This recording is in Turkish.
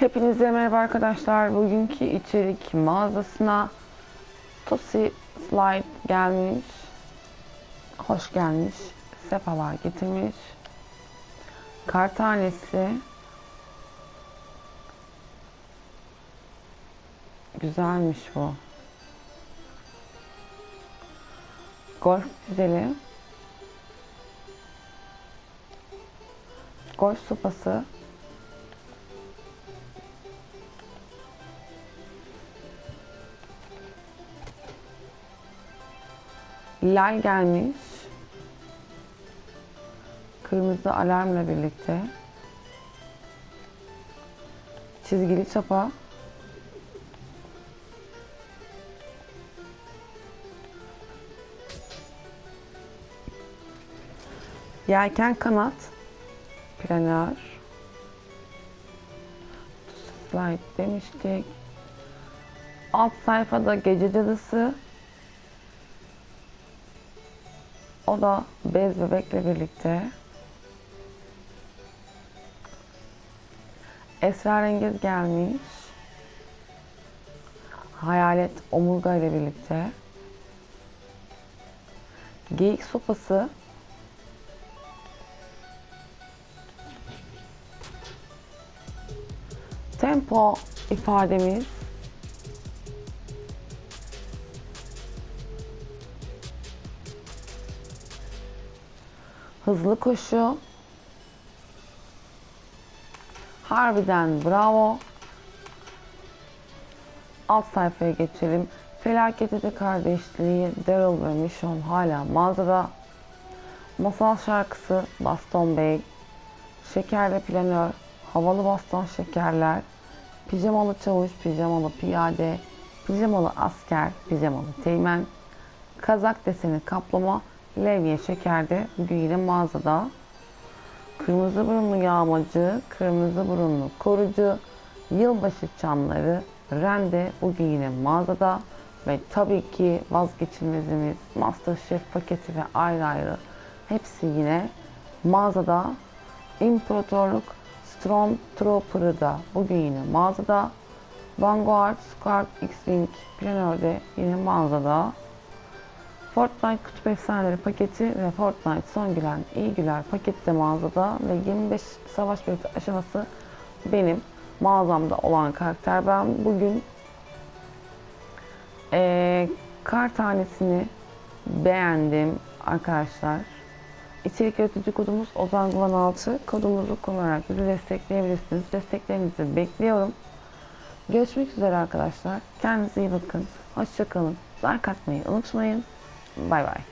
Hepinize merhaba arkadaşlar. Bugünkü içerik mağazasına Tosi Slide gelmiş. Hoş gelmiş. Sefalar getirmiş. Kar tanesi. Güzelmiş bu. Golf güzeli. Golf sopası. Lal gelmiş. Kırmızı alarmla birlikte. Çizgili çapa. Yelken kanat. Planer. Slide demiştik. Alt sayfada gece cadısı. O da bez bebekle birlikte. Esrarengiz gelmiş. Hayalet omurga ile birlikte. Geyik sopası. Tempo ifademiz. Hızlı koşu. Harbiden bravo. Alt sayfaya geçelim. Felaket Ede kardeşliği Daryl ve Michonne hala mağazada. Masal şarkısı Baston Bey. Şekerli planör. Havalı baston şekerler. Pijamalı çavuş, pijamalı piyade. Pijamalı asker, pijamalı teğmen. Kazak deseni kaplama. Levye şekerde bugün yine mağazada. Kırmızı burunlu yağmacı, kırmızı burunlu korucu, yılbaşı çamları, rende bugün yine mağazada. Ve tabii ki vazgeçilmezimiz Masterchef paketi ve ayrı ayrı hepsi yine mağazada. İmparatorluk Stormtrooper'ı da bugün yine mağazada. Vanguard Scarp X-Wing Planör'de yine mağazada. Fortnite Kutup Efsaneleri paketi ve Fortnite Son Gülen İyi Güler paketi de mağazada ve 25 savaş bileti aşaması benim mağazamda olan karakter. Ben bugün eee kar tanesini beğendim arkadaşlar. İçerik yaratıcı kodumuz Ozan Gulan 6. Kodumuzu kullanarak bizi destekleyebilirsiniz. Desteklerinizi bekliyorum. Görüşmek üzere arkadaşlar. Kendinize iyi bakın. Hoşçakalın. Like atmayı unutmayın. Bye bye.